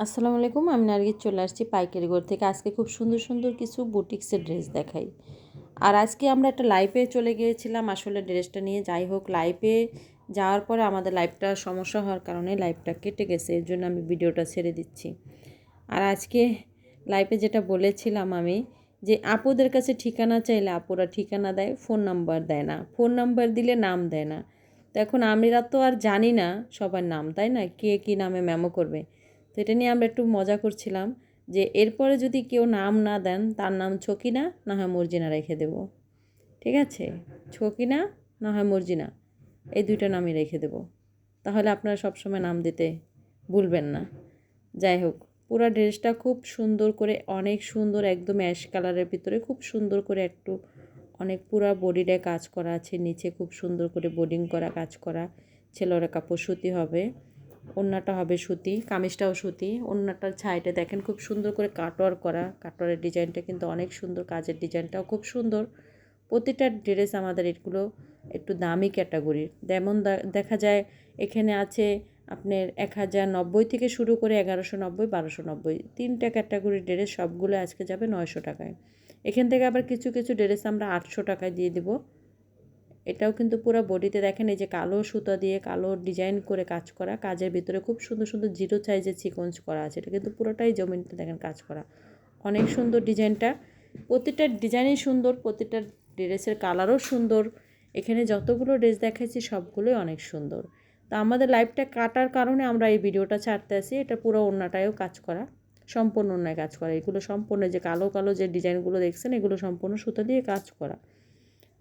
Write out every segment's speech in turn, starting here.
আসসালামু আলাইকুম, আমি নার্গিস চলে আসছি পাইকারি ঘর থেকে। আজকে খুব সুন্দর সুন্দর কিছু বুটিক্সের ড্রেস দেখাই। আর আজকে আমরা একটা লাইভে চলে গিয়েছিলাম, আসলে ড্রেসটা নিয়ে যাই হোক লাইভে যাওয়ার পরে আমাদের লাইভটা সমস্যা হওয়ার কারণে লাইভটা কেটে গেছে, এর জন্য আমি ভিডিওটা ছেড়ে দিচ্ছি। আর আজকে লাইভে যেটা বলেছিলাম আমি, যে আপুদের কাছে ঠিকানা চাইলে আপুরা ঠিকানা দেয় ফোন নাম্বার দেয় না। ফোন নাম্বার দিলে নাম দেয় না। তো এখন আমরা তো আর জানি না সবার নাম, তাই না? কে কী নামে মেমো করবে? তো এটা নিয়ে আমরা একটু মজা করছিলাম যে এরপরে যদি কেউ নাম না দেন, তার নাম ছকিনা, না হয় মর্জিনা রেখে দেব। ঠিক আছে? ছকিনা, না হয় মর্জিনা, এই দুইটা নামই রেখে দেব। তাহলে আপনারা সবসময় নাম দিতে ভুলবেন না। যাই হোক, পুরো ড্রেসটা খুব সুন্দর করে, অনেক সুন্দর একদম অ্যাশ কালারের ভিতরে খুব সুন্দর করে একটু অনেক পুরো বডিটা কাজ করা আছে, নিচে খুব সুন্দর করে বোর্ডিং করা, কাজ করা, ছেলেরা কাপড় সুতি হবে। ওড়নাটা হবে সুতি, কামিজটাও সুতি। ওড়নাটার ছাইটা দেখেন খুব সুন্দর করে কাটওয়ার করা। কাটওয়ারের ডিজাইনটা কিন্তু অনেক সুন্দর, কাজের ডিজাইনটাও খুব সুন্দর। প্রতিটা ড্রেস আমাদের এগুলো একটু দামি ক্যাটাগরির যেমন দেখা যায় এখানে আছে আপনার এক হাজার নব্বই থেকে শুরু করে এগারোশো নব্বই, বারোশো নব্বই। তিনটা ক্যাটাগরির ড্রেস সবগুলো আজকে যাবে নয়শো টাকায়। এখান থেকে আবার কিছু কিছু ড্রেস আমরা আটশো টাকায় দিয়ে দেবো। এটাও কিন্তু পুরো বডিতে দেখেন, এই যে কালো সুতা দিয়ে কালো ডিজাইন করে কাজ করা, কাজের ভিতরে খুব সুন্দর সুন্দর জিরো সাইজের চিকঞ্চ করা আছে। এটা কিন্তু পুরোটাই জমিনটা দেখেন কাজ করা। অনেক সুন্দর ডিজাইনটা। প্রতিটা ডিজাইনই সুন্দর, প্রতিটা ড্রেসের কালারও সুন্দর। এখানে যতগুলো ড্রেস দেখাচ্ছি সবগুলোই অনেক সুন্দর। তা আমাদের লাইফটা কাটার কারণে আমরা এই ভিডিওটা ছাড়তে আসি। এটা পুরো অন্যটায়ও কাজ করা। সম্পূর্ণ অন্যায় কাজ করা। এগুলো সম্পূর্ণ যে কালো কালো যে ডিজাইনগুলো দেখছেন, এগুলো সম্পূর্ণ সুতা দিয়ে কাজ করা।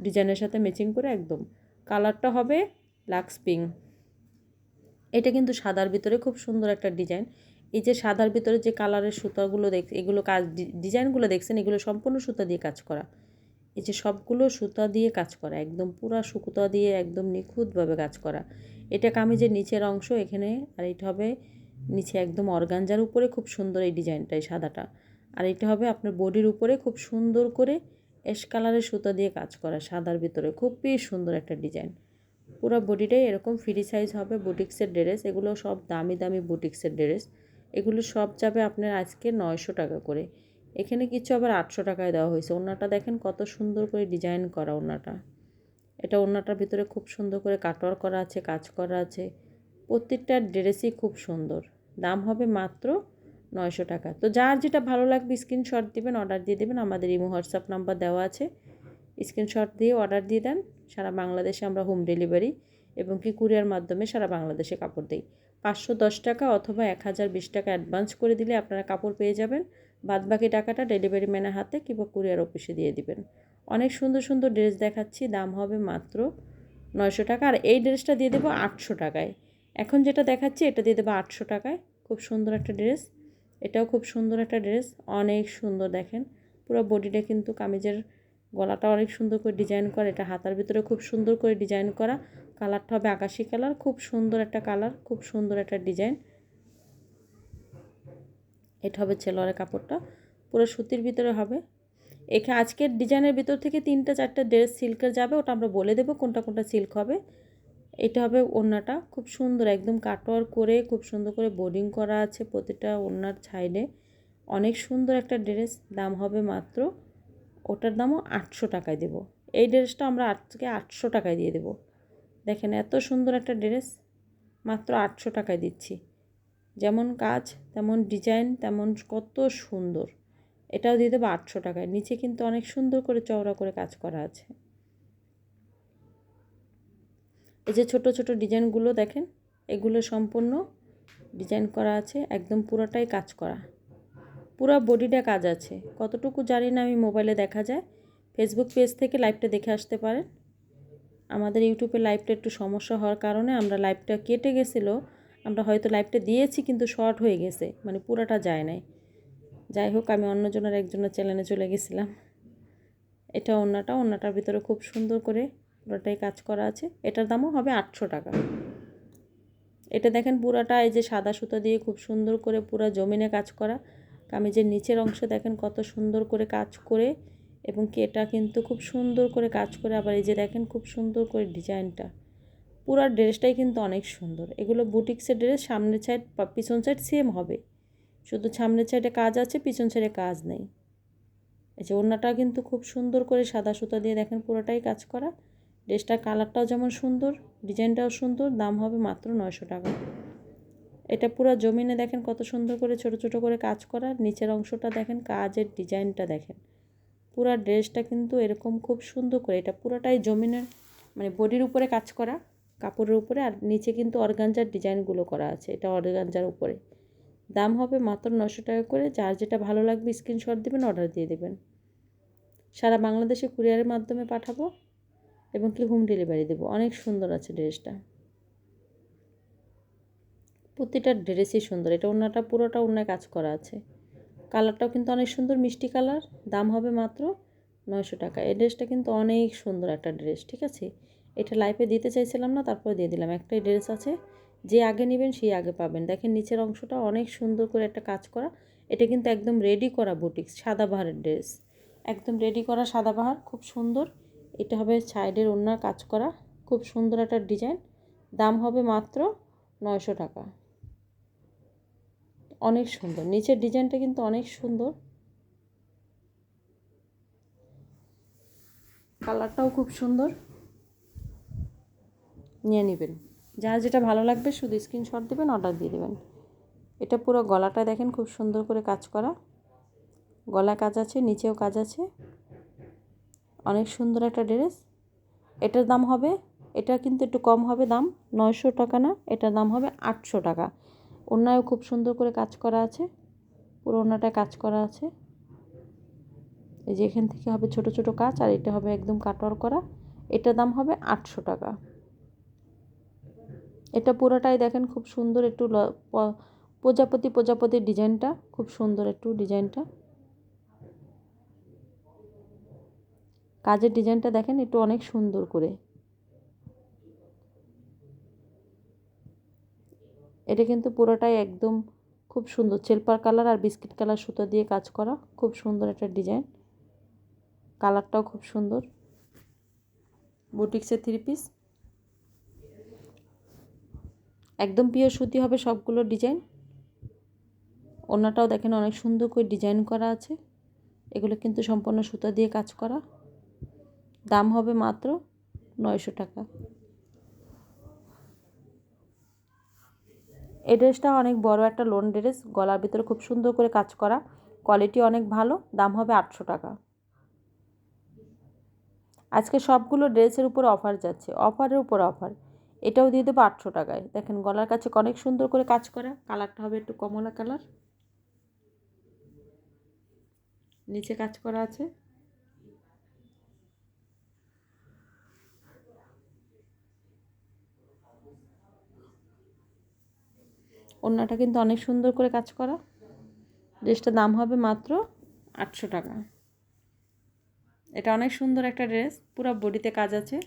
ডিজাইনের সাথে ম্যাচিং করে একদম। কালারটা হবে লাক্স পিঙ্ক। এটা কিন্তু সাদার ভিতরে খুব সুন্দর একটা ডিজাইন। এই যে সাদার ভিতরে যে কালারের সুতাগুলো দেখ, এগুলো কাজ ডিজাইনগুলো দেখছেন, এগুলো সম্পূর্ণ সুতা দিয়ে কাজ করা। এই যে সবগুলো সুতা দিয়ে কাজ করা, একদম পুরা সুতা দিয়ে একদম নিখুঁতভাবে কাজ করা। এটা কামিজের নিচের অংশ, এখানে, আর এটা হবে নিচে একদম অর্গানজার উপরে খুব সুন্দর এই ডিজাইনটা, এই সাদাটা। আর এটা হবে আপনার বডির উপরে খুব সুন্দর করে অ্যাশ কালারের সুতো দিয়ে কাজ করা, সাদার ভিতরে। খুবই সুন্দর একটা ডিজাইন। পুরো বডিটাই এরকম ফ্রি সাইজ হবে, বুটিক্সের ড্রেস এগুলো সব দামি দামি বুটিক্সের ড্রেস এগুলো সব যাবে আপনার আজকে নয়শো টাকা করে। এখানে কিছু আবার আটশো টাকায় দেওয়া হয়েছে। ওনাটা দেখেন কত সুন্দর করে ডিজাইন করা ওনাটা। এটা ওনাটার ভিতরে খুব সুন্দর করে কাটওয়ার করা আছে, কাজ করা আছে। প্রত্যেকটা ড্রেসই খুব সুন্দর। দাম হবে মাত্র নয়শো টাকা। তো যার যেটা ভালো লাগবে স্ক্রিনশট দেবেন অর্ডার দিয়ে দেবেন। আমাদের ইমো হোয়াটসঅ্যাপ নাম্বার দেওয়া আছে। স্ক্রিনশট দিয়ে অর্ডার দিয়ে দেন। সারা বাংলাদেশে আমরা হোম ডেলিভারি এবং কি কুরিয়ার মাধ্যমে সারা বাংলাদেশে কাপড় দিই। পাঁচশো দশ টাকা অথবা এক হাজার বিশ টাকা অ্যাডভান্স করে দিলে আপনারা কাপড় পেয়ে যাবেন। বাদবাকি টাকাটা ডেলিভারি ম্যানের হাতে কিংবা কুরিয়ার অফিসে দিয়ে দিবেন। অনেক সুন্দর সুন্দর ড্রেস দেখাচ্ছি। দাম হবে মাত্র নয়শো টাকা। আর এই ড্রেসটা দিয়ে দেবো আটশো টাকায়। এখন যেটা দেখাচ্ছি, এটা দিয়ে দেবো আটশো টাকায়। খুব সুন্দর একটা ড্রেস এটাও খুব সুন্দর একটা ড্রেস, অনেক সুন্দর দেখেন। পুরো বডিটা কিন্তু কামিজের গলাটা অনেক সুন্দর করে ডিজাইন করা, এটা হাতার ভিতরে খুব সুন্দর করে ডিজাইন করা। কালারটা হবে আকাশি কালার, খুব সুন্দর একটা কালার, খুব সুন্দর একটা ডিজাইন। এটা হবে ছেলোয়ারের কাপড়টা, পুরো সুতির ভিতরে হবে। এখানে আজকের ডিজাইনের ভিতর থেকে তিনটা, চারটা ড্রেস সিল্কের যাবে, ওটা আমরা বলে দেবো কোনটা কোনটা সিল্ক হবে। এটা হবে ওড়নাটা। খুব সুন্দর, একদম কাটোয়ার করে খুব সুন্দর করে বোর্ডিং করা আছে প্রতিটা ওড়নার সাইডে। অনেক সুন্দর একটা ড্রেস, দাম হবে মাত্র, ওটার দামও আটশো টাকায় দেবো। এই ড্রেসটা আমরা আজকে আটশো টাকায় দিয়ে দেবো। দেখেন এত সুন্দর একটা ড্রেস, মাত্র আটশো টাকায় দিচ্ছি। যেমন কাজ, তেমন ডিজাইন, তেমন কত সুন্দর। এটাও দিয়ে দেবো আটশো টাকায়। নিচে কিন্তু অনেক সুন্দর করে চওড়া করে কাজ করা আছে। এই যে ছোট ছোট ডিজাইনগুলো দেখেন, এগুলো সম্পূর্ণ ডিজাইন করা আছে, একদম পুরোটাই কাজ করা। পুরো বডিটা কাজ আছে। কতটুকু জানি না, আমি মোবাইলে দেখা যায়। ফেসবুক পেজ থেকে লাইভটা দেখে আসতে পারেন। আমাদের ইউটিউবে লাইভটা একটু সমস্যা হওয়ার কারণে আমরা লাইভটা কেটে গেছিল। আমরা হয়তো লাইভটা দিয়েছি, কিন্তু শর্ট হয়ে গেছে মানে পুরাটা যায় নাই। যাই হোক, আমি অন্যজনের একজনের চ্যানেলে চলে গেছিলাম। এটা অন্যটা, অন্যটার ভিতরে খুব সুন্দর করে পুরোটাই কাজ করা আছে। এটার দামও হবে আটশো টাকা। এটা দেখেন পুরাটা এই যে সাদা সুতো দিয়ে খুব সুন্দর করে পুরো জমিনে কাজ করা। কামিজের নিচের অংশ দেখেন কত সুন্দর করে কাজ করে এবং কি এটা কিন্তু খুব সুন্দর করে কাজ করে। আবার এই যে দেখেন খুব সুন্দর করে ডিজাইনটা। পুরো ড্রেসটাই কিন্তু অনেক সুন্দর। এগুলো বুটিক্সের ড্রেস, সামনের সাইড পিছন সাইড সেম হবে। শুধু সামনের সাইডে কাজ আছে, পিছন সাইডে কাজ নেই। এই যে ওড়নাটা কিন্তু খুব সুন্দর করে সাদা সুতা দিয়ে দেখেন পুরোটাই কাজ করা। ড্রেসটার কালারটাও যেমন সুন্দর, ডিজাইনটাও সুন্দর, দাম হবে মাত্র নয়শো টাকা। এটা পুরো জমিনে দেখেন কত সুন্দর করে ছোট ছোট করে কাজ করা নিচের অংশটা দেখেন কাজের ডিজাইনটা দেখেন। পুরা ড্রেসটা কিন্তু এরকম খুব সুন্দর করে, এটা পুরোটাই জমিনের মানে বডির উপরে কাজ করা, কাপড়ের উপরে, আর নিচে কিন্তু অর্গানজার ডিজাইনগুলো করা আছে, এটা অর্গানজার উপরে। দাম হবে মাত্র নশো টাকা করে, যার যেটা ভালো লাগবে স্ক্রিনশট দেবেন, অর্ডার দিয়ে দেবেন। সারা বাংলাদেশে কুরিয়ারের মাধ্যমে পাঠাবো। এবং কি হোম ডেলিভারি দেবো? অনেক সুন্দর আছে ড্রেসটা প্রতিটা ড্রেসই সুন্দর। এটা ওনাটা পুরোটা অন্যায় কাজ করা আছে। কালারটাও কিন্তু অনেক সুন্দর, মিষ্টি কালার দাম হবে মাত্র নয়শো টাকা। এই ড্রেসটা কিন্তু অনেক সুন্দর একটা ড্রেস ঠিক আছে? এটা লাইফে দিতে চাইছিলাম না, তারপরে দিয়ে দিলাম। একটাই ড্রেস আছে, যে আগে নেবেন সেই আগে পাবেন। দেখেন নিচের অংশটা অনেক সুন্দর করে একটা কাজ করা। এটা কিন্তু একদম রেডি করা বুটিক্স সাদাবাহারের ড্রেস একদম রেডি করা সাদাবাহার খুব সুন্দর। এটা হবে সাইডের ওনার কাজ করা। খুব সুন্দর একটা ডিজাইন। দাম হবে মাত্র নয়শো টাকা। অনেক সুন্দর। নিচের ডিজাইনটা কিন্তু অনেক সুন্দর। কালারটাও খুব সুন্দর। নিয়ে নেবেন। যার যেটা ভালো লাগবে শুধু স্ক্রিনশট দেবেন অর্ডার দিয়ে দেবেন। এটা পুরো গলাটা দেখেন খুব সুন্দর করে কাজ করা। গলা কাজ আছে, নিচেও কাজ আছে। অনেক সুন্দর একটা ড্রেস। এটার দাম হবে, এটা কিন্তু একটু কম হবে দাম, নয়শো টাকা না, এটার দাম হবে আটশো টাকা। ওনায়ও খুব সুন্দর করে কাজ করা আছে, পুরো ওনাটায় কাজ করা আছে। এই যে এখান থেকে হবে ছোট ছোট কাজ, আর এটা হবে একদম কাটওয়ার করা। এটার দাম হবে আটশো টাকা। এটা পুরোটাই দেখেন খুব সুন্দর একটু প্রজাপতি প্রজাপতির ডিজাইনটা, খুব সুন্দর একটু ডিজাইনটা। কাজের ডিজাইনটা দেখেন, একটু অনেক সুন্দর করে। এটা কিন্তু পুরোটাই একদম খুব সুন্দর। সেলপার কালার আর বিস্কিট কালার সুতো দিয়ে কাজ করা, খুব সুন্দর একটা ডিজাইন। কালারটাও খুব সুন্দর। বুটিক্সের থ্রি পিস। একদম পিওর সুতি হবে সবগুলো ডিজাইন। ওনাটাও দেখেন অনেক সুন্দর করে ডিজাইন করা আছে। এগুলো কিন্তু সম্পূর্ণ সুতা দিয়ে কাজ করা। দাম হবে মাত্র নয়শো টাকা। এই ড্রেসটা অনেক বড় একটা লোন ড্রেস, গলার ভিতরে খুব সুন্দর করে কাজ করা, কোয়ালিটি অনেক ভালো, দাম হবে আটশো টাকা। আজকে সবগুলো ড্রেসের উপর অফার যাচ্ছে, অফারের উপর অফার। এটাও দিয়ে দেবো আটশো টাকায়। দেখেন, গলার কাছে অনেক সুন্দর করে কাজ করা, কালারটা হবে একটু কমলা কালার। নিচে কাজ করা আছে। ওড়নাটা কিন্তু অনেক সুন্দর করে কাজ করা। ড্রেসটার দাম হবে মাত্র আটশো টাকা। এটা অনেক সুন্দর একটা ড্রেস, পুরো বডিতে কাজ আছে,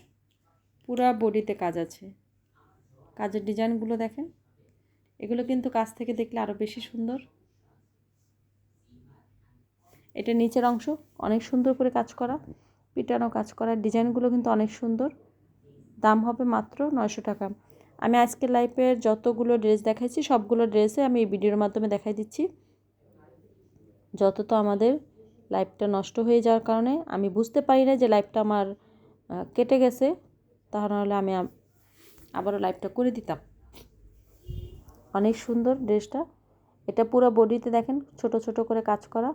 পুরা বডিতে কাজ আছে। কাজের ডিজাইনগুলো দেখেন, এগুলো কিন্তু কাজ থেকে দেখলে আরও বেশি সুন্দর। এটা নিচের অংশ, অনেক সুন্দর করে কাজ করা, পিটানো কাজ করা, ডিজাইনগুলো কিন্তু অনেক সুন্দর। দাম হবে মাত্র নয়শো টাকা। আমি আজকের লাইফের যতগুলো ড্রেস দেখাইছি, সবগুলো ড্রেসে আমি এই ভিডিওর মাধ্যমে দেখাই দিচ্ছি। যত তো আমাদের লাইফটা নষ্ট হয়ে যাওয়ার কারণে, আমি বুঝতে পারি না যে লাইফটা আমার কেটে গেছে, তাহলে আমি আবারও লাইফটা করে দিতাম। অনেক সুন্দর ড্রেসটা এটা পুরো বডিতে দেখেন, ছোট ছোট করে কাজ করা।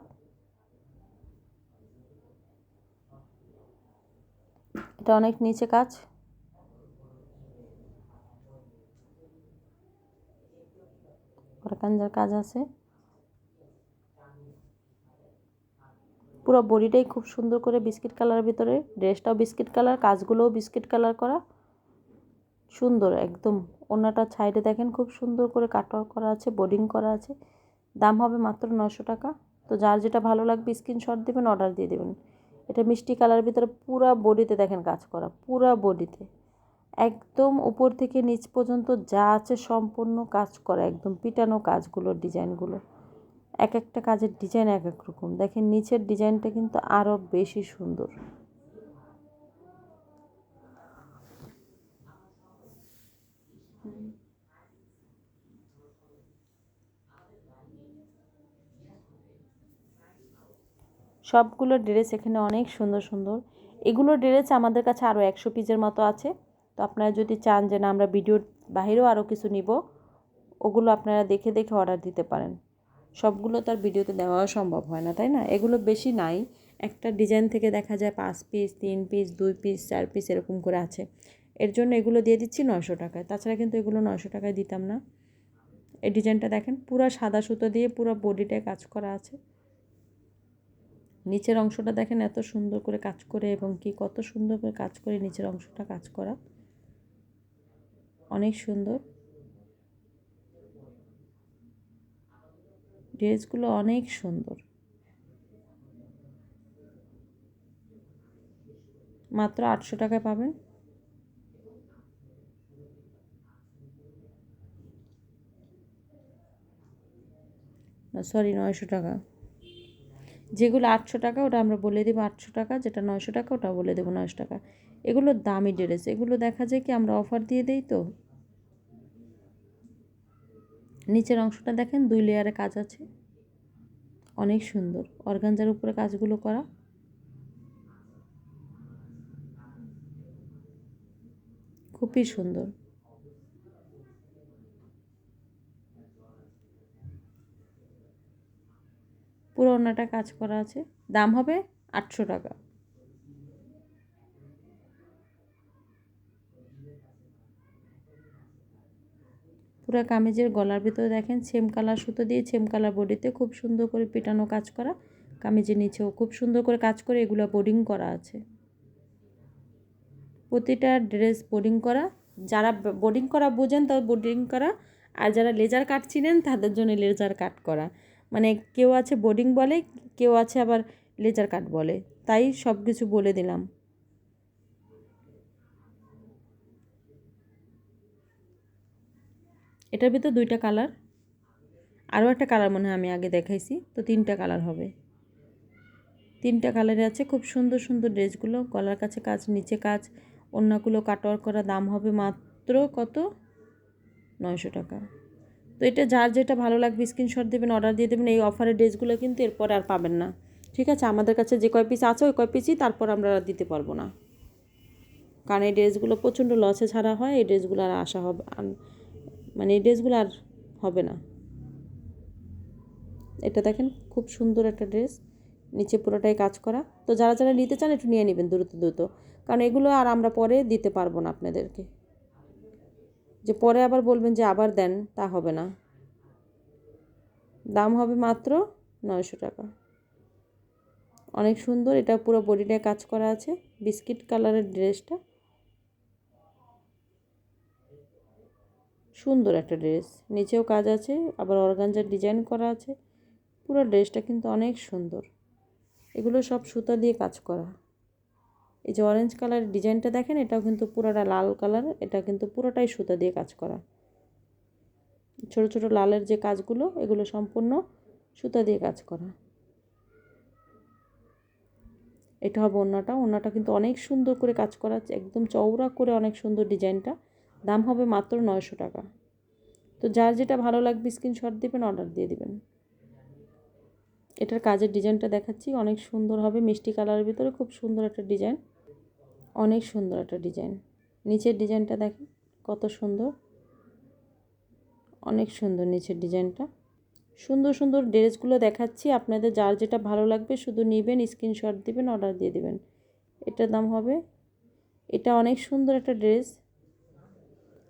এটা অনেক নিচে কাজ। অর্গানজার কাজ আছে। পুরো বডিটাই খুব সুন্দর করে বিস্কিট কালারের ভিতরে, ড্রেসটাও বিস্কিট কালার, কাজগুলোও বিস্কিট কালার করা। সুন্দর, একদম। অন্যটা সাইডে দেখেন খুব সুন্দর করে কাটওয়ার করা আছে বোর্ডিং করা আছে। দাম হবে মাত্র নশো টাকা। তো যার যেটা ভালো লাগবে স্ক্রিনশট দেবেন অর্ডার দিয়ে দেবেন। এটা মিষ্টি কালারের ভিতরে পুরা বডিতে দেখেন কাজ করা, পুরা বডিতে। একদম উপর থেকে নিচ পর্যন্ত যা আছে সম্পূর্ণ কাজ করা, একদম পিটানো কাজগুলোর ডিজাইনগুলো। এক একটা কাজের ডিজাইন এক এক রকম। দেখেন, নিচের ডিজাইনটা কিন্তু আরও বেশি সুন্দর। সবগুলো ড্রেস এখানে অনেক সুন্দর সুন্দর। এগুলো ড্রেস আমাদের কাছে আরও একশো পিসের মতো আছে। তো আপনারা যদি চান যে না, আমরা ভিডিওর বাহিরেও আরও কিছু নিব, ওগুলো আপনারা দেখে দেখে অর্ডার দিতে পারেন। সবগুলো তার ভিডিওতে দেওয়াও সম্ভব হয় না, তাই না? এগুলো বেশি নাই। একটা ডিজাইন থেকে দেখা যায় পাঁচ পিস তিন পিস দুই পিস চার পিস এরকম করে আছে। এর জন্য এগুলো দিয়ে দিচ্ছি নয়শো টাকায়। তাছাড়া কিন্তু এগুলো নয়শো টাকায় দিতাম না। এই ডিজাইনটা দেখেন, পুরো সাদা সুতো দিয়ে পুরো বডিটায় কাজ করা আছে। নিচের অংশটা দেখেন এত সুন্দর করে কাজ করে এবং কি কত সুন্দর করে কাজ করে নিচের অংশটা কাজ করা। অনেক সুন্দর। ড্রেসগুলো অনেক সুন্দর। মাত্র আটশো টাকায় পাবেন। সরি নয়শো টাকা। যেগুলো আটশো টাকা, ওটা আমরা বলে দেবো আটশো টাকা। যেটা নয়শো টাকা ওটা বলে দেবো নয়শো টাকা। এগুলো দামি ড্রেস। এগুলো দেখা যায় কি আমরা অফার দিয়ে দেই তো? নিচের অংশটা দেখেন, দুই লেয়ারে কাজ আছে। অনেক সুন্দর। অর্গানজার উপরে কাজগুলো করা। খুবই সুন্দর। পুরো ওনাটা কাজ করা আছে। দাম হবে আটশো টাকা। পুরো কামিজের গলার ভিতরে দেখেন সেম কালার সুতো দিয়ে সেম কালার বডিতে খুব সুন্দর করে পেটানো কাজ করা কামিজের নিচেও। খুব সুন্দর করে কাজ করে এগুলো বোর্ডিং করা আছে। প্রতিটা ড্রেস বোর্ডিং করা, যারা বোর্ডিং করা বোঝেন তারা বোর্ডিং করা, আর যারা লেজার কাট চিনেন তাদের জন্য লেজার কাট করা। মানে কেউ আছে বোর্ডিং বলে, কেউ আছে আবার লেজার কাট বলে। তাই সব কিছু বলে দিলাম। এটার ভিতর দুইটা কালার। আরও একটা কালার মনে হয় আমি আগে দেখাইছি, তো তিনটা কালার হবে। তিনটা কালারে আছে খুব সুন্দর সুন্দর ড্রেসগুলো, গলার কাছে কাজ, নিচে কাজ। অন্যগুলো কাটওয়ার করা দাম হবে মাত্র কত? নয়শো টাকা। তো এটা যার যেটা ভালো লাগবে স্ক্রিনশট দেবেন অর্ডার দিয়ে দেবেন, এই অফারের ড্রেসগুলো কিন্তু এরপর আর পাবেন না। ঠিক আছে? আমাদের কাছে যে কয় পিস আছে, ওই কয় পিসই তারপর আমরা আর দিতে পারব না। কারণ এই ড্রেসগুলো প্রচণ্ড লসে ছাড়া হয়, এই ড্রেসগুলো আর আসা হবে মানে এই ড্রেসগুলো আর হবে না। এটা দেখেন, খুব সুন্দর একটা ড্রেস। নিচে পুরোটাই কাজ করা। তো যারা যারা নিতে চান একটু নিয়ে নেবেন দ্রুত দ্রুত। কারণ এগুলো আর আমরা পরে দিতে পারব না আপনাদেরকে। যে পরে আবার বলবেন যে আবার দেন, তা হবে না। দাম হবে মাত্র নয়শো টাকা। অনেক সুন্দর, এটা পুরো বডিটায় কাজ করা আছে। বিস্কিট কালারের ড্রেসটা। সুন্দর একটা ড্রেস। নিচেও কাজ আছে, আবার অর্গানজার ডিজাইন করা আছে। পুরো ড্রেসটা কিন্তু অনেক সুন্দর। এগুলো সব সুতা দিয়ে কাজ করা। এই যে অরেঞ্জ কালারের ডিজাইনটা দেখেন, এটাও কিন্তু পুরোটা লাল কালার এটা কিন্তু পুরোটাই সুতা দিয়ে কাজ করা। ছোট ছোট লালের যে কাজগুলো, এগুলো সম্পূর্ণ সুতা দিয়ে কাজ করা। এটা হবে অন্যটা অন্যটা কিন্তু অনেক সুন্দর করে কাজ করা একদম চওড়া করে অনেক সুন্দর ডিজাইনটা। দাম হবে মাত্র নয়শো টাকা। তো যার যেটা ভালো লাগবে স্ক্রিনশট দেবেন অর্ডার দিয়ে দেবেন। এটার কাজের ডিজাইনটা দেখাচ্ছি। অনেক সুন্দর হবে, মিষ্টি কালারের ভিতরে খুব সুন্দর একটা ডিজাইন অনেক সুন্দর একটা ডিজাইন নিচের ডিজাইনটা দেখেন, কত সুন্দর। অনেক সুন্দর নিচের ডিজাইনটা সুন্দর সুন্দর ড্রেসগুলো দেখাচ্ছি। আপনাদের যার যেটা ভালো লাগবে শুধু নেবেন স্ক্রিনশট দেবেন অর্ডার দিয়ে দেবেন। এটার দাম হবে, এটা অনেক সুন্দর একটা ড্রেস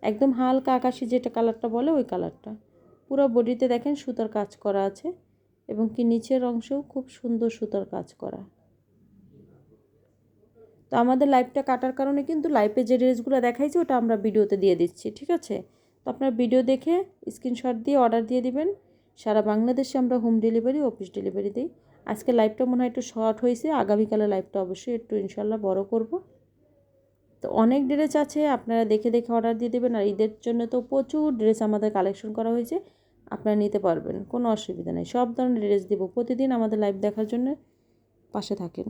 একদম হালকা আকাশি যেটা কালারটা বলে ওই কালারটা। পুরো বডিতে দেখেন সুতার কাজ করা আছে এবং কি নিচের অংশেও খুব সুন্দর সুতার কাজ করা। তো আমাদের লাইভটা কাটার কারণে কিন্তু লাইভে যে ড্রেসগুলো দেখাইছে ওটা আমরা ভিডিওতে দিয়ে দিচ্ছি, ঠিক আছে? তো আপনার ভিডিও দেখে স্ক্রিনশট দিয়ে অর্ডার দিয়ে দিবেন। সারা বাংলাদেশে আমরা হোম ডেলিভারি, অফিস ডেলিভারি দিই। আজকে লাইভটা মনে হয় একটু শর্ট হয়েছে আগামীকালে লাইভটা অবশ্যই একটু ইনশাল্লাহ বড় করব। তো অনেক ড্রেস আছে, আপনারা দেখে দেখে অর্ডার দিয়ে দেবেন। আর ঈদের জন্য তো প্রচুর ড্রেস আমাদের কালেকশন করা হয়েছে, আপনারা নিতে পারবেন, কোনো অসুবিধা নেই। সব ধরনের ড্রেস দেবো, প্রতিদিন আমাদের লাইভ দেখার জন্য পাশে থাকেন।